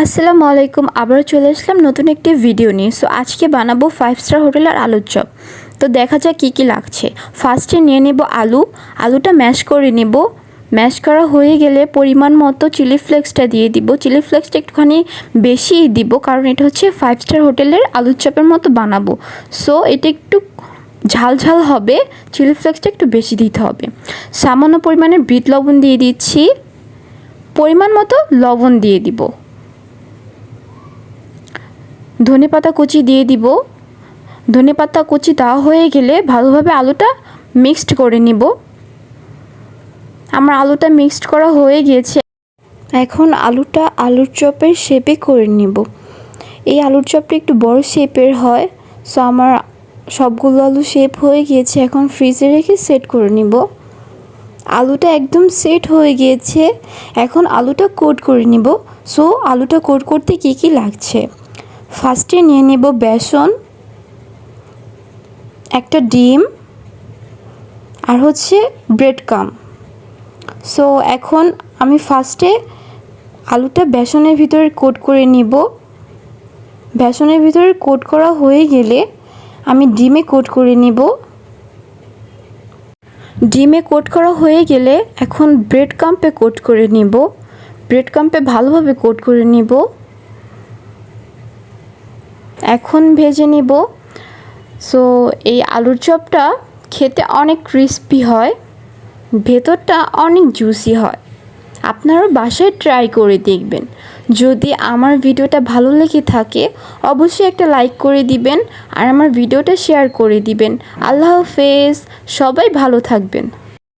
আসসালামু আলাইকুম, আবারও চলে আসলাম নতুন একটি ভিডিও নিয়ে। সো আজকে বানাবো ফাইভ স্টার হোটেলের আলুর চপ। তো দেখা যাক কী কী লাগছে। ফার্স্টে নিয়ে নেব আলু। আলুটা ম্যাশ করে নেব। ম্যাশ করা হয়ে গেলে পরিমাণ মতো চিলি ফ্লেক্সটা দিয়ে দিব। চিলি ফ্লেক্সটা একটুখানি বেশিই দিব, কারণ এটা হচ্ছে ফাইভ স্টার হোটেলের আলুর চপের মতো বানাবো। সো এটা একটু ঝাল ঝাল হবে চিলি ফ্লেক্সটা একটু বেশি দিতে হবে। সামান্য পরিমাণে বিট লবণ দিয়ে দিচ্ছি। পরিমাণ মতো লবণ দিয়ে দিব। ধনে পাতা কুচি দিয়ে দিব। ধনে পাতা কুচি দেওয়া হয়ে গেলে ভালোভাবে আলুটা মিক্সড করে নিব। আমার আলুটা মিক্সড করা হয়ে গিয়েছে। এখন আলুটা আলুর চপের শেপে করে নিব। এই আলুর চপটা একটু বড় শেপের হয় সো আমার সবগুলো আলু শেপ হয়ে গিয়েছে। এখন ফ্রিজে রেখে সেট করে নিব। আলুটা একদম সেট হয়ে গিয়েছে। এখন আলুটা কোট করে নিব। সো আলুটা কোট করতে কী কী লাগছে? ফার্স্টে নিয়ে নেব বেসন, একটা ডিম, আর হচ্ছে ব্রেড কাম সো এখন আমি ফার্স্টে আলুটা বেসনের ভিতরে কোট করে নিব। বেসনের ভিতরে কোট করা হয়ে গেলে আমি ডিমে কোট করে নিব। ডিমে কোট করা হয়ে গেলে এখন ব্রেড কাম্পে কোট করে নিব। ব্রেড কাম্পে ভালোভাবে কোট করে নিব। এখন ভেজে নিব। সো এই আলুর চপটা খেতে অনেক ক্রিস্পি হয়, ভেতরটা অনেক জুসি হয়। আপনারাও বাসায় ট্রাই করে দেখবেন। যদি আমার ভিডিওটা ভালো লেগে থাকে, অবশ্যই একটা লাইক করে দিবেন আর আমার ভিডিওটা শেয়ার করে দিবেন। আল্লাহ হাফেজ, সবাই ভালো থাকবেন।